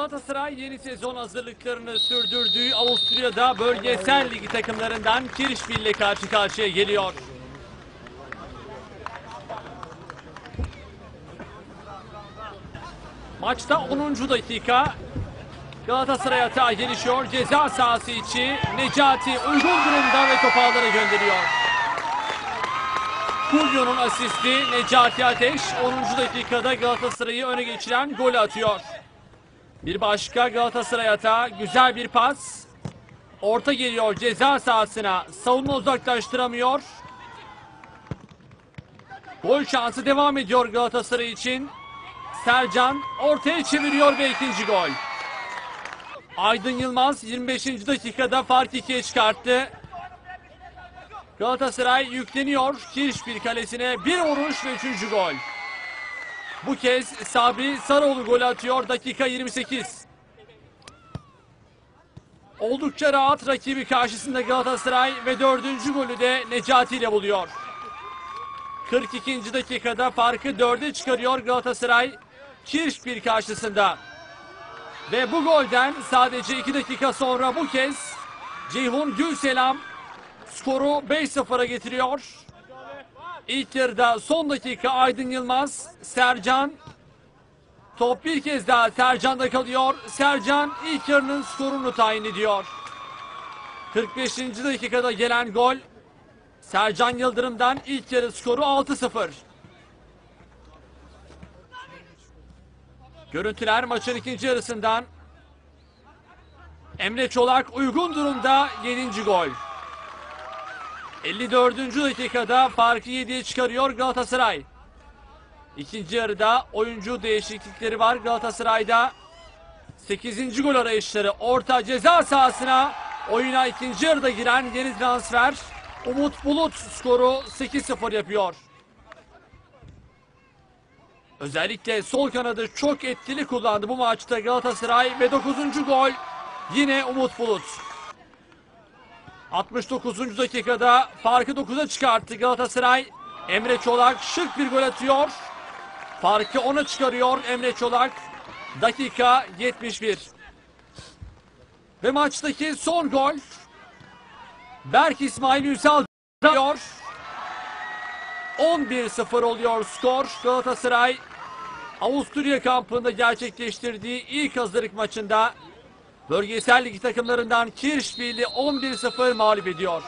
Galatasaray yeni sezon hazırlıklarını sürdürdüğü Avusturya'da bölgesel ligi takımlarından Kirişbil ile karşı karşıya geliyor. Maçta 10. dakika Galatasaray atağa gelişiyor. Ceza sahası içi Necati uygun durumda ve topu gönderiyor. Kulyo'nun asisti Necati Ateş 10. dakikada Galatasaray'ı öne geçiren gol atıyor. Bir başka Galatasaray atağı güzel bir pas. Orta geliyor ceza sahasına. Savunma uzaklaştıramıyor. Gol şansı devam ediyor Galatasaray için. Sercan ortaya çeviriyor ve ikinci gol. Aydın Yılmaz 25. dakikada fark ikiye çıkarttı. Galatasaray yükleniyor. Kirşpil kalesine bir vuruş ve üçüncü gol. Bu kez Sabri Sarıoğlu gol atıyor. Dakika 28. Oldukça rahat rakibi karşısında Galatasaray ve dördüncü golü de Necati ile buluyor. 42. dakikada farkı dörde çıkarıyor Galatasaray. Kirşpil karşısında. Ve bu golden sadece 2 dakika sonra bu kez Ceyhun Gülselam skoru 5-0'a getiriyor. İlk yarıda son dakika Aydın Yılmaz, Sercan top bir kez daha Sercan'da kalıyor. Sercan ilk yarının skorunu tayin ediyor. 45. dakikada gelen gol Sercan Yıldırım'dan ilk yarı skoru 6-0. Görüntüler maçın ikinci yarısından. Emre Çolak uygun durumda 7. gol. 54. dakikada farkı 7'ye çıkarıyor Galatasaray. İkinci yarıda oyuncu değişiklikleri var Galatasaray'da. 8. gol arayışları orta ceza sahasına oyuna ikinci yarıda giren yeni transfer Umut Bulut skoru 8-0 yapıyor. Özellikle sol kanadı çok etkili kullandı bu maçta Galatasaray ve 9. gol yine Umut Bulut. 69. dakikada farkı 9'a çıkarttı Galatasaray. Emre Çolak şık bir gol atıyor. Farkı 10'a çıkarıyor Emre Çolak. Dakika 71. Ve maçtaki son gol Berk İsmail Ünsal atıyor. 11-0 oluyor skor. Galatasaray Avusturya kampında gerçekleştirdiği ilk hazırlık maçında bölgesel lig takımlarından Kirşbirli 11-0 mağlup ediyor.